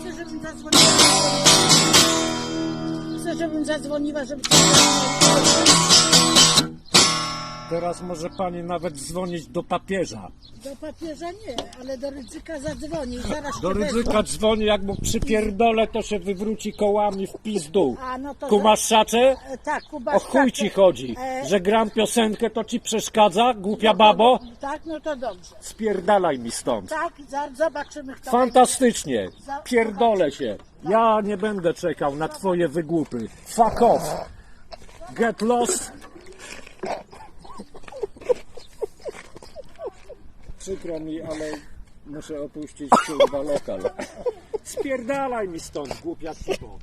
Chcę, żebym zadzwoniła. Chcę, żebym zadzwoniła, żeby... Teraz może pani nawet dzwonić do papieża. Do papieża nie, ale do ryzyka zadzwoni. Zaraz Do cię wezmę. ryzyka dzwoni, jak mu przypierdolę, to się wywróci kołami w pizdu. A, no to Kumasz? E, Tak, Kuba. O chuj ci chodzi, E, że gram piosenkę, to ci przeszkadza, głupia babo? Tak, no to dobrze. Spierdalaj mi stąd. Tak, za, zobaczymy kto Fantastycznie, pierdolę się. Ja nie będę czekał na twoje wygłupy. Fuck off. Get lost. Przykro mi, ale muszę opuścić kurwa lokal. Spierdalaj mi stąd, głupia cipo.